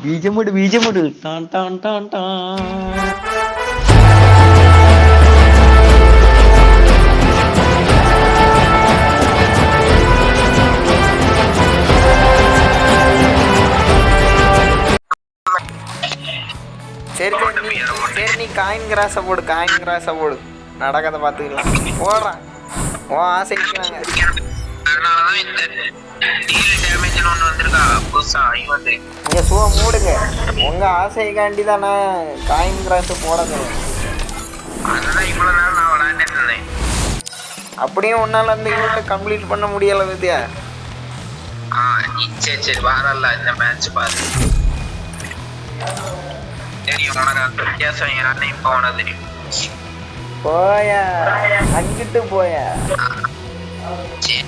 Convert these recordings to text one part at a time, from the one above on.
ബീജമുട് ബീജമുട് tan ടാൻ ടാൻ ടാൻ சரி சரி நீ சரி நீ காயின் கிராஸை போடு காயின் கிராஸை போடு நடக்கதை பார்த்துக்கலாம் போடுறான் ஓ ஆசைக்கிறாங்க அதனாலதான் இந்த டீல் டேமேஜ்னு ஒண்ணு வந்திருக்கா புதுசா? வந்து. நீங்கள் சும்மா மூடுங்க. உங்கள் ஆசைக்காண்டி தான் நான் காயின் கிராஸை போடுறது அதனால இவ்வளவு நேரம் நான் விளையாண்டுட்டு இருந்தேன். அப்படியும் உன்னால் அந்த யூனிட்டை கம்ப்ளீட் பண்ண முடியலை வித்யா. ஆ சரி சரி வாரல்ல இந்த மேட்ச் பாரு. தெரியும் உனக்கு அந்த வித்தியாசம் யாருன்னு இப்போ உனக்கு தெரியும். போயா. அங்கிட்டு போயா. சரி.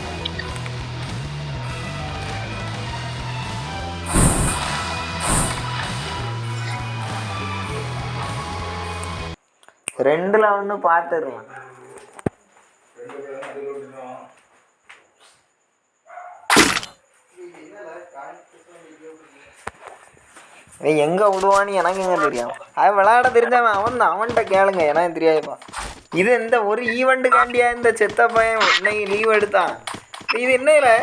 ரெண்டுல ஒன்று பார்த்துடலாம் அவன் எங்க விடுவான்னு எனக்கு எங்க தெரியும்? அவன் விளையாட தெரிஞ்சவன் அவன் தான் அவன்கிட்ட கேளுங்க எனக்கு தெரியாதுப்பா. இது இந்த ஒரு ஈவெண்ட்டுக்காண்டியா இந்த செத்த பையன் இன்னைக்கு லீவ் எடுத்தான். இது என்ன இல்லை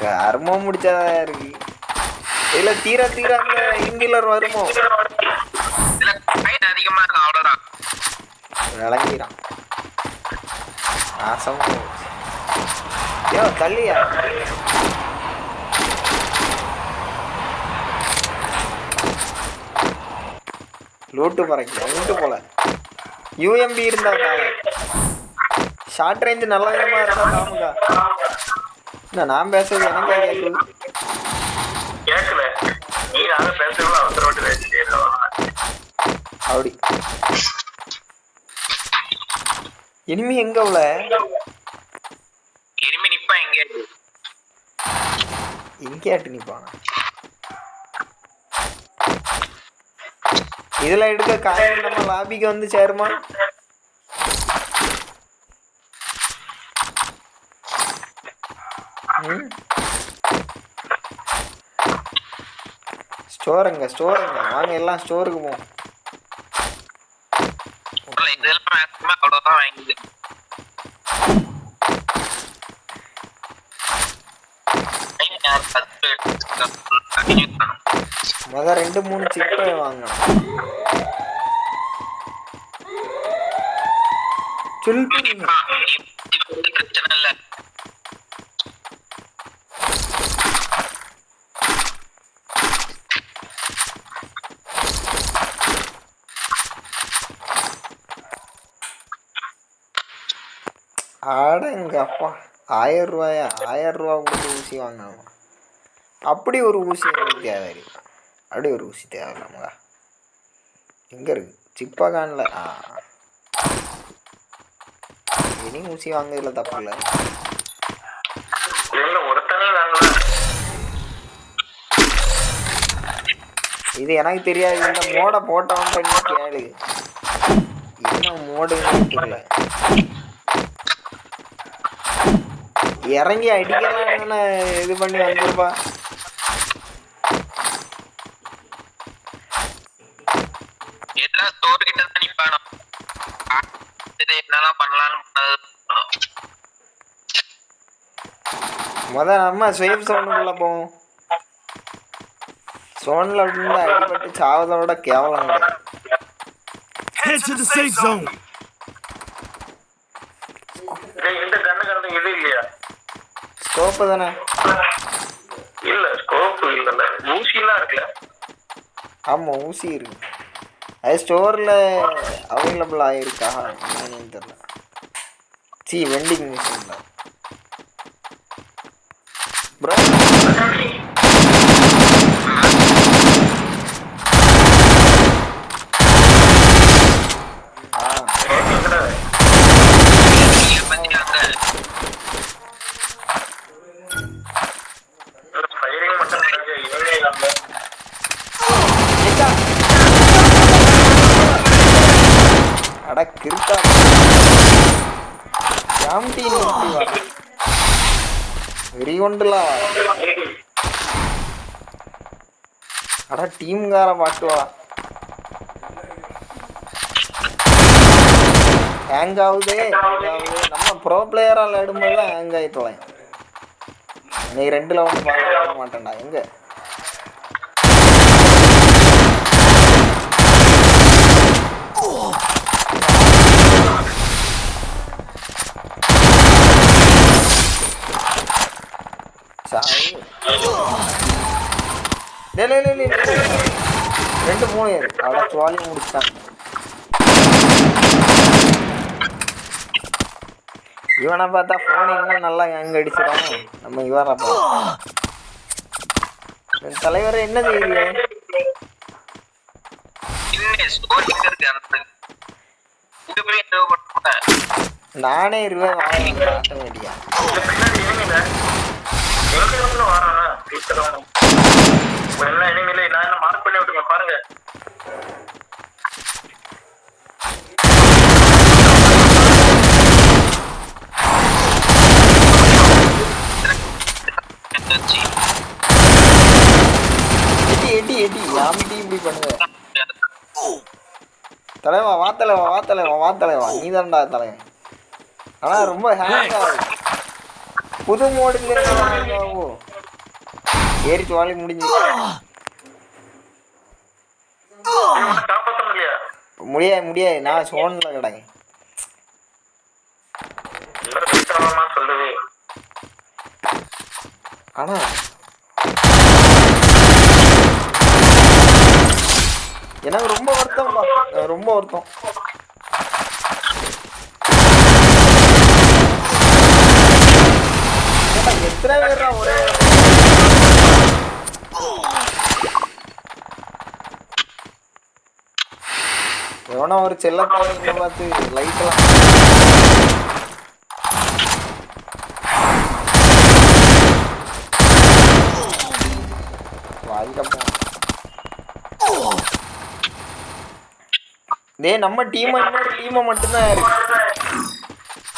கர்மம் முடிச்சதா இருக்கு? இல்ல தீர தீர அந்த இங்கிலர் வருமோ? இதுல காயின் அதிகமா இருக்கும் அவ்வளவுதான். விளங்கிடான் நாசமா. யோ தள்ளியா? லூட்டு பறக்கல லூட்டு போல. யூஎம்பி இருந்தா ஷார்ட் ரேஞ்ச் நல்ல விதமா இருந்தா என்ன நான் பேசுறது எனக்கே கேட்குது யாரும் பேசிட்டே அப்படி. இனிமே எங்க உள்ள இனிமே நிப்பா எங்க எங்கேயாட்டு நிப்பானா? இதுல எடுக்க காயம் நம்ம லாபிக்கு வந்து சேருமா? ஸ்டோருங்க ஸ்டோருங்க. வாங்க எல்லாம் ஸ்டோருக்கு போவோம். முத ரெண்டு மூணு சிப்பை வாங்கணும். சில் பண்ணுங்க பிரச்சனை இல்ல. ஆட எங்க அப்பா ஆயிரம் ரூபாயா ஆயிரம் ரூபா கொடுத்து ஊசி வாங்கணுமா அப்படி ஒரு ஊசி எங்களுக்கு தேவை இல்லை அப்படி ஒரு ஊசி தேவை இல்லைங்களா எங்கே இருக்கு? சிப்பா காணல ஆ. இனி ஊசி வாங்குறதுல தப்பு இல்லை. இது எனக்கு தெரியாது. இந்த மோடை போட்டவன் பண்ணி கேளு. என்ன மோடுன்னு தெரியல. இறங்கி அடிக்கலாம்னு இது பண்ணி வந்துருப்பா. எல்லாம் ஸ்டோர் கிட்ட தான் நிப்பானோ? என்னெல்லாம் பண்ணலாம்னு முத நம்ம சேஃப் சோனுக்குள்ள போவோம். சோனில் விட்டு அடிபட்டு சாவதோட கேவலம் கிடையாது Head to the safe zone. இந்த கண்ணு கண்ணு இது இல்லையா ஸ்கோப்பு தானே? இல்ல ஸ்கோப் இல்ல ஊசிலாம் இருக்குல்ல? ஆமாம் ஊசி இருக்கு. அது ஸ்டோரில் அவைலபிள் ஆகிருக்கா என்னன்னு தெரியல. சி வெண்டிங் மிஷினில் ப்ரோ ஆ ஃபயரிங் மட்டும் ஏக்கா. அட வெறி கொண்டுலா அடா டீம்கார பாட்டுவா ஹேங் ஆகுதே ஆகுது நம்ம ப்ரோ பிளேயரால் விளையாடும்போது தான் ஹேங் ஆகி தொலையும் நீ ரெண்டுல ஒன்று பார்க்க மாட்டேன்டா எங்க ரெண்டு மூணு ஏறு அவ்வளோ சுவாலி முடிச்சாங்க இவனை பார்த்தா ஃபோன் இன்னும் நல்லா கேங் அடிச்சிடும் நம்ம இவரை தலைவர் என் தலைவரை என்ன இருவேன் இன்னும் ஸ்டோர் எங்க இருக்கு அந்த இங்க போய் என்ன பண்ண நானே இருவே வாங்க ஆட்டோமேட்டிக்கா பின்னாடி இனிமையில எங்க இருந்து வரானா வீட்டுல வரும் நான் என்ன மார்க் பண்ணி விட்டுங்க பாருங்க. எட்டி எட்டி எட்டி யாமிட்டி இப்படி பண்ணுங்க தலைவா வா தலைவா வா தலைவா வா தலைவா. நீ தான்டா தலைவன். ஆனா ரொம்ப ஹேங் ஆகுது புது மோடுல ஏறிச்சு ஆகும் ஏறி முடிஞ்சு. முடியாது முடியாது. நான் சோனில் கிடங்க ஆனா எனக்கு ரொம்ப வருத்தம்ப்பா ரொம்ப வருத்தம். எத்தனை பேர் ஒரே எவனோ ஒரு செல்லத்தாங்க பார்த்து லைட்லாம் வாங்கிட்டப்போ நம்ம டீம் இன்னொரு டீமை மட்டும்தான் இருக்கு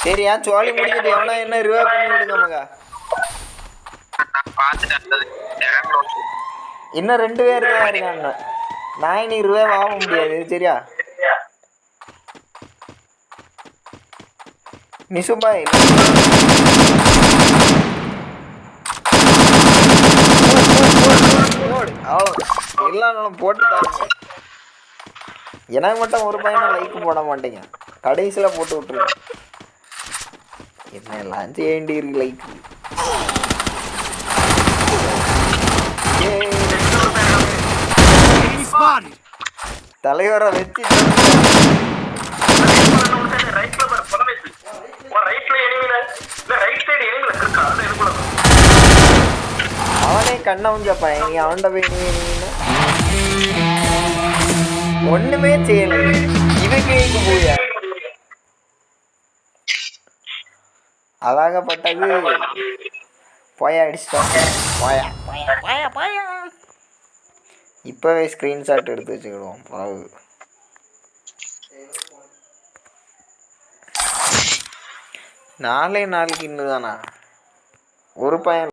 சரி ஏன் சோழி முடிக்கிட்டு எவனா என்ன ரிவா பண்ணி விடுங்க மகா இன்னும் ரெண்டு பேர் தான் இருக்காங்க நான் இனி ரிவே ஆக முடியாது சரியா? நிசுபாய் அவ்வளோ எல்லா நாளும் போட்டுட்டாங்க எனக்கு மட்டும் ஒரு பையனும் லைக் போட மாட்டேங்க கடைசியில் போட்டு விட்டுருங்க என்ன எல்லாம் செய்ய வேண்டியிருக்கு லைக். தலைவரை வச்சு அவனே கண்ணவன் கேப்பான் நீ அவன்கிட்ட போய் நீ ஒண்ணுமே செய்யல. இதுக்கு எங்க போயா. அதாகப்பட்டது போயா அடிச்சிட்டோம். போயா போயா போயா போயா. இப்போவே ஸ்க்ரீன்ஷாட் எடுத்து வச்சுக்கிடுவோம். பிறகு நாளே நாளைக்கு இன்னும் தானா ஒரு பையன்